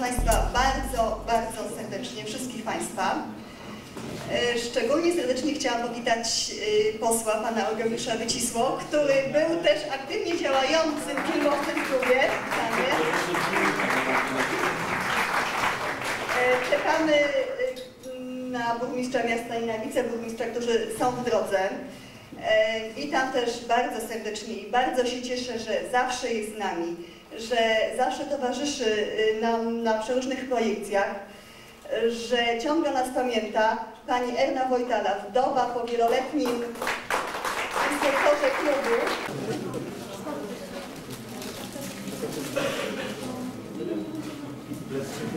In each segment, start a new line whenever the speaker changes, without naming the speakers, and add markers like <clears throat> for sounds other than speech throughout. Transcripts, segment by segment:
Państwa bardzo, bardzo serdecznie, wszystkich Państwa. E, Szczególnie serdecznie chciałam powitać e, posła, pana Eugeniusza Wycisło, który był też aktywnie działającym filmowcem w klubie. E, Czekamy na burmistrza miasta i na wiceburmistrza, którzy są w drodze. Witam też bardzo serdecznie i bardzo się cieszę, że zawsze jest z nami, że zawsze towarzyszy e, nam na przeróżnych projekcjach, że ciągle nas pamięta pani Erna Wojtala, wdowa po wieloletnim instruktorze klubu.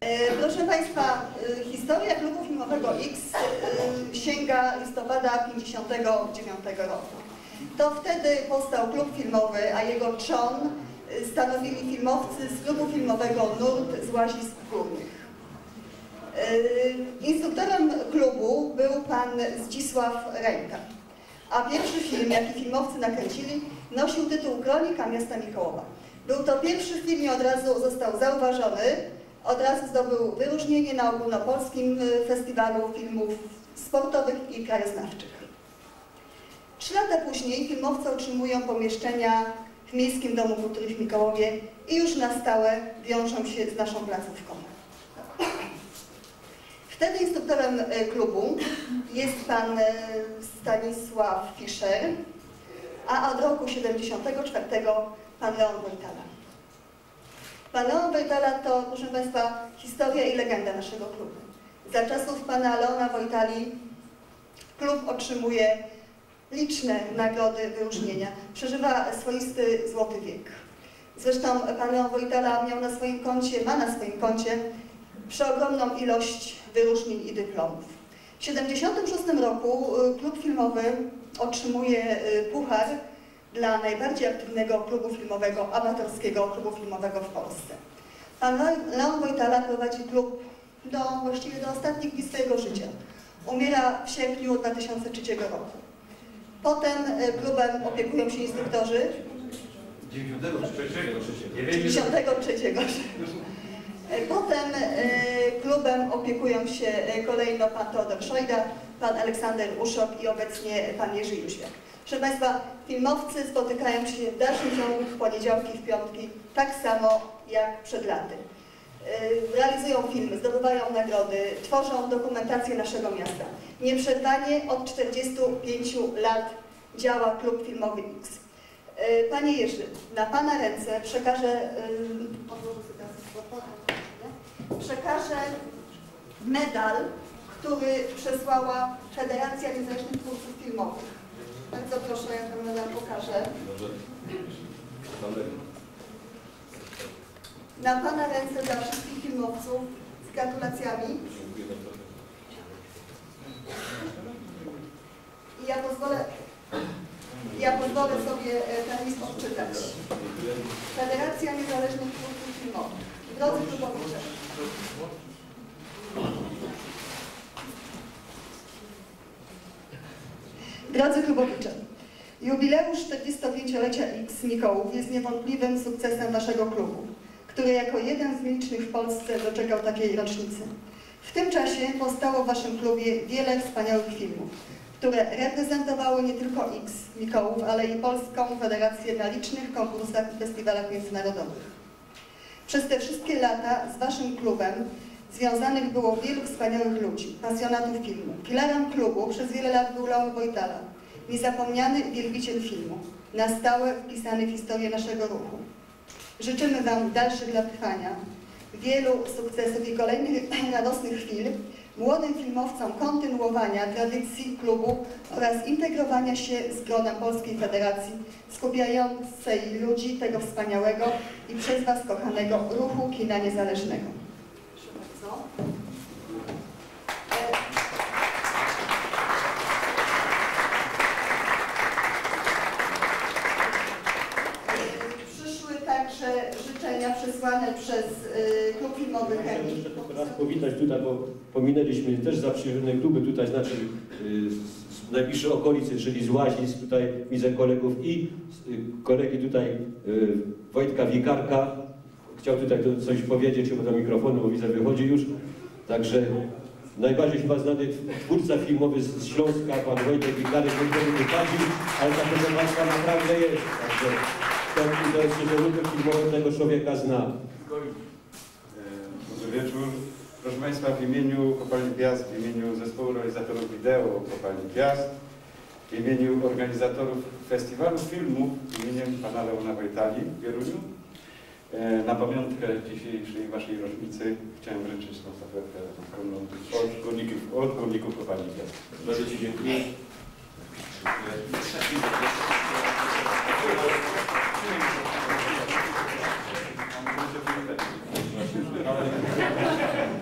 E, Proszę Państwa, e, historia klubu filmowego X e, sięga listopada 1959 roku. To wtedy powstał klub filmowy, a jego trzon stanowili filmowcy z klubu filmowego Nurt z Łazisk Górnych. E, Instruktorem klubu był pan Zdzisław Rejka, a pierwszy film, jaki filmowcy nakręcili, nosił tytuł Kronika Miasta Mikołowa. Był to pierwszy film i od razu został zauważony, od razu zdobył wyróżnienie na ogólnopolskim y, festiwalu filmów sportowych i krajoznawczych. Trzy lata później filmowcy otrzymują pomieszczenia w Miejskim Domu Kultury w Mikołowie i już na stałe wiążą się z naszą placówką. Wtedy instruktorem y, klubu jest pan y, Stanisław Fischer, a od roku 74 pan Leon Wojtala. Pan Leon Wojtala to, proszę Państwa, historia i legenda naszego klubu. Za czasów pana Leona Wojtali klub otrzymuje liczne nagrody, wyróżnienia. Przeżywa swoisty złoty wiek. Zresztą pan Wojtala miał na swoim koncie, ma na swoim koncie przeogromną ilość wyróżnień i dyplomów. W 1976 roku y, klub filmowy otrzymuje y, puchar dla najbardziej aktywnego klubu filmowego, amatorskiego klubu filmowego w Polsce. Pan Leon Wojtala prowadzi klub do, właściwie do ostatnich dni swojego życia. Umiera w sierpniu 2003 roku. Potem klubem opiekują się instruktorzy 93. E, Potem e, klubem opiekują się e, kolejno pan Teodor Szojda, pan Aleksander Uszok i obecnie pan Jerzy Jóźwiak. Proszę Państwa, filmowcy spotykają się w dalszym ciągu w poniedziałki, w piątki, tak samo jak przed laty. E, Realizują filmy, zdobywają nagrody, tworzą dokumentację naszego miasta. Nieprzerwanie od 45 lat działa klub filmowy X. E, Panie Jerzy, na Pana ręce przekażę, nie? przekażę medal, który przesłała Federacja Niezależnych Twórców Filmowych. Bardzo proszę, ja ten medal pokażę. Na Pana ręce dla wszystkich filmowców z gratulacjami. I ja pozwolę, ja pozwolę sobie e, ten list odczytać. Federacja Niezależnych Twórców Filmowych. Drodzy klubowicze. Drodzy klubowicze, jubileusz 45-lecia X Mikołów jest niewątpliwym sukcesem naszego klubu, który jako jeden z nielicznych w Polsce doczekał takiej rocznicy. W tym czasie powstało w Waszym klubie wiele wspaniałych filmów, które reprezentowały nie tylko X Mikołów, ale i Polską Federację na licznych konkursach i festiwalach międzynarodowych. Przez te wszystkie lata z Waszym klubem związanych było wielu wspaniałych ludzi, pasjonatów filmu. Filarem klubu przez wiele lat był Leon Wojtala, niezapomniany wielbiciel filmu, na stałe wpisany w historię naszego ruchu. Życzymy Wam dalszych lat trwania, wielu sukcesów i kolejnych <clears throat> radosnych chwil, młodym filmowcom kontynuowania tradycji klubu oraz integrowania się z gronem Polskiej Federacji, skupiającej ludzi tego wspaniałego i przez Was kochanego ruchu kina niezależnego. Proszę bardzo. E, Przyszły także życzenia przesłane przez y, klub filmowy Chemii.
Raz powitać tutaj, bo pominęliśmy też zaprzyjaźnione kluby tutaj, znaczy y, z najbliższej okolicy, czyli z Łazisk, tutaj widzę kolegów i y, kolegi tutaj y, Wojtka Wikarka, chciał tutaj coś powiedzieć chyba do mikrofonu, bo widzę wychodzi już. Także najbardziej chyba znany twórca filmowy z Śląska, pan Wojtek Wikarek, który wychodził, ale ta prezentacja naprawdę jest. Także to, to jest lubię filmowy tego człowieka zna.
E, Dobry wieczór. Proszę Państwa, w imieniu Kopalni Piast, w imieniu zespołu realizatorów wideo Kopalni Piast, w imieniu organizatorów festiwalu filmów imieniem pana Leona Wojtali w Wieruniu, e, na pamiątkę dzisiejszej Waszej rocznicy chciałem wręczyć tą statuetkę od górników, od górników Kopalni Piast.
Bardzo Ci dziękuję.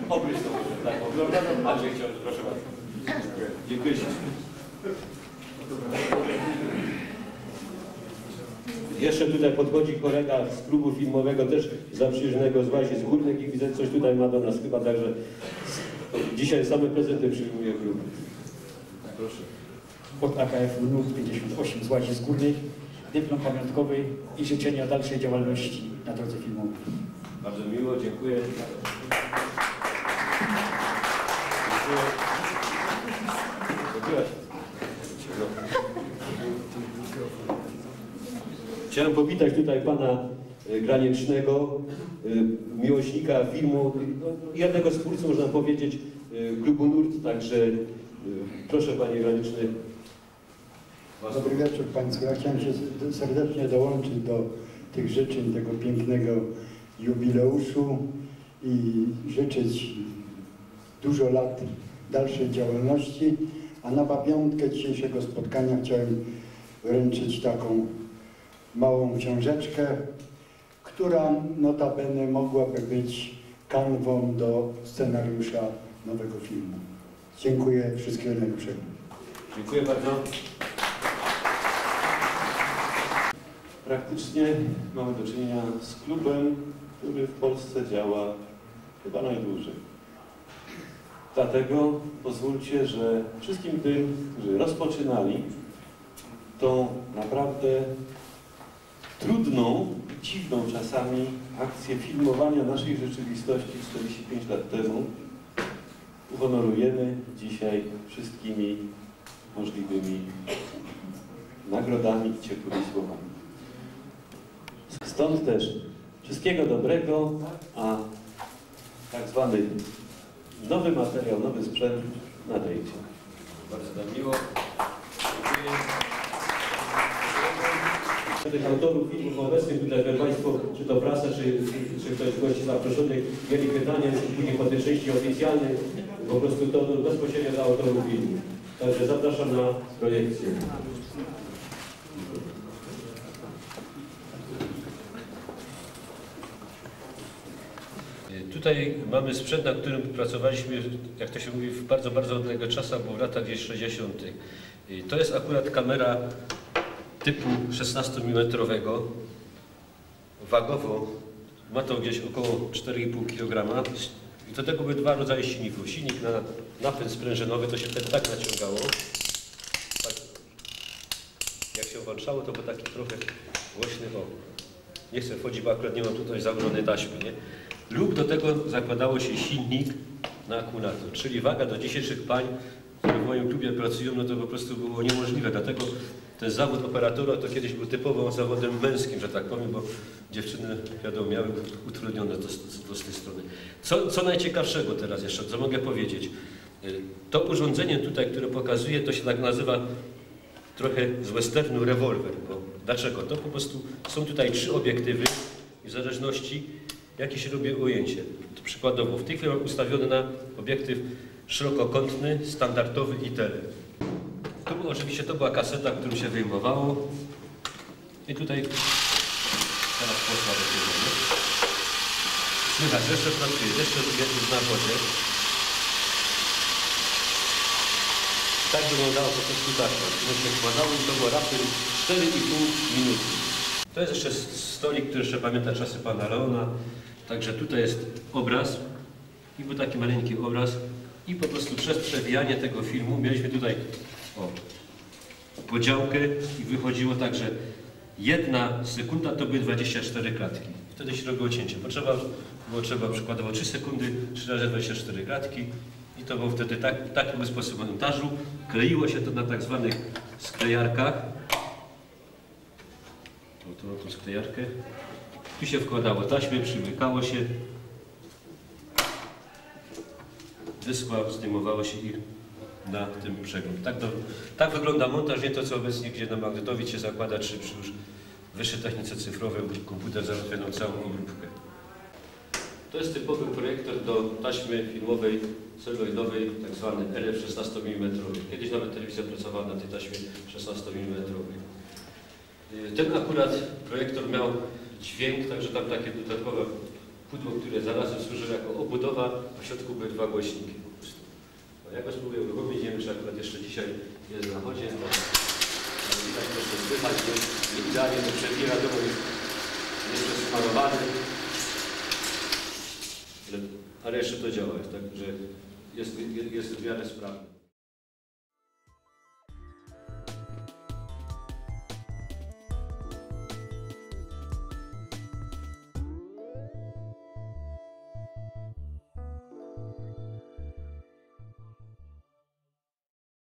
Obryć? Andrzej proszę bardzo. Jeszcze tutaj podchodzi kolega z klubu filmowego, też zaprzyjaźnionego z właśnie z Górnych i widzę, coś tutaj ma do nas chyba, także dzisiaj same prezenty przyjmuje klub. Proszę.
od AKF NUK 58 z Łazisk Górnych, dyplom pamiątkowy i życzenia dalszej działalności na drodze filmowej.
Bardzo miło, dziękuję. Dziękuję. Chciałem powitać tutaj pana e, Granicznego, e, miłośnika filmu, no, jednego z twórców, można powiedzieć, e, klubu NURT, także e, proszę panie Graniczny.
Dobry wieczór Państwu. Ja chciałem się serdecznie dołączyć do tych życzeń tego pięknego jubileuszu i życzyć dużo lat dalszej działalności. A na pamiątkę dzisiejszego spotkania chciałem wręczyć taką małą książeczkę, która notabene mogłaby być kanwą do scenariusza nowego filmu. Dziękuję. Wszystkiego najlepszego.
Dziękuję bardzo.
Praktycznie mamy do czynienia z klubem, który w Polsce działa chyba najdłużej. Dlatego pozwólcie, że wszystkim tym, którzy rozpoczynali tą naprawdę trudną, dziwną czasami akcję filmowania naszej rzeczywistości 45 lat temu, uhonorujemy dzisiaj wszystkimi możliwymi nagrodami i ciepłymi słowami. Stąd też wszystkiego dobrego, a tak zwany nowy materiał, nowy sprzęt nadejdzie.
Bardzo nam miło. Dziękuję. Tych autorów filmów obecnych tutaj, jak Państwo, czy to prasa, czy, czy ktoś z gości zaproszonych, mieli pytania, później po tej części oficjalnej, po prostu to bezpośrednio dla autorów filmu. Także zapraszam na projekcję. Tutaj mamy sprzęt, na którym pracowaliśmy, jak to się mówi, w bardzo, bardzo odległych czasach, bo w latach gdzieś 60. I To jest akurat kamera typu 16 mm. Wagowo ma to gdzieś około 4,5 kg. I do tego były dwa rodzaje silników. Silnik na napęd sprężynowy, to się wtedy tak naciągało. Tak. Jak się włączało, to był taki trochę głośny o. Nie chcę wchodzić, bo akurat nie mam tutaj założonej taśmy, nie? Lub do tego zakładało się silnik na akumulator, czyli waga do dzisiejszych pań, które w moim klubie pracują, no to po prostu było niemożliwe. Dlatego ten zawód operatora to kiedyś był typowo zawodem męskim, że tak powiem, bo dziewczyny, wiadomo, miały utrudnione to, to z tej strony. Co, co najciekawszego teraz jeszcze, co mogę powiedzieć? Y, To urządzenie tutaj, które pokazuję, to się tak nazywa trochę z westernu rewolwer. Bo dlaczego? To po prostu są tutaj trzy obiektywy i w zależności jakie się robi ujęcie. To przykładowo w tej chwili mam ustawiony na obiektyw szerokokątny, standardowy i tele. To było oczywiście to była kaseta, którą się wyjmowało. I tutaj teraz poszła do tego. Słychać, jeszcze pracuje, jeszcze jest na wodzie. Tak wyglądało po prostu tak. No się wkładało i to było raptem 4,5 minuty. To jest jeszcze stolik, który jeszcze pamięta czasy pana Leona. Także tutaj jest obraz i był taki maleńki obraz i po prostu przez przewijanie tego filmu mieliśmy tutaj o, podziałkę i wychodziło tak, że jedna sekunda to były 24 klatki. Wtedy się robiło cięcie. Potrzeba, było trzeba przykładowo 3 sekundy, 3 razy 24 kratki i to było wtedy tak, taki był sposób montażu. Kleiło się to na tak zwanych sklejarkach. Tu, tu sklejarkę. Tu się wkładało taśmy, przymykało się. Wyschła, zdejmowało się i na tym przegląd. Tak, to, tak wygląda montaż, nie to co obecnie, gdzie na magnetowicie się zakłada, czy przy już wyższej technice cyfrowej komputer załatwia całą obróbkę. To jest typowy projektor do taśmy filmowej celuloidowej, tak zwany RF 16 mm. Kiedyś nawet telewizja pracowała na tej taśmie 16 mm. Ten akurat projektor miał dźwięk, także tam takie dodatkowe pudło, które znalazłem, służyło jako obudowa, a w środku były dwa głośniki po prostu. No, ja go spróbuję uruchomić, nie wiem, czy akurat jeszcze dzisiaj jest na chodzie, to tak jeszcze słychać, nie idealnie to przebiera, to jest jeszcze smarowany, ale, ale jeszcze to działa, także jest, jest, jest w miarę sprawne.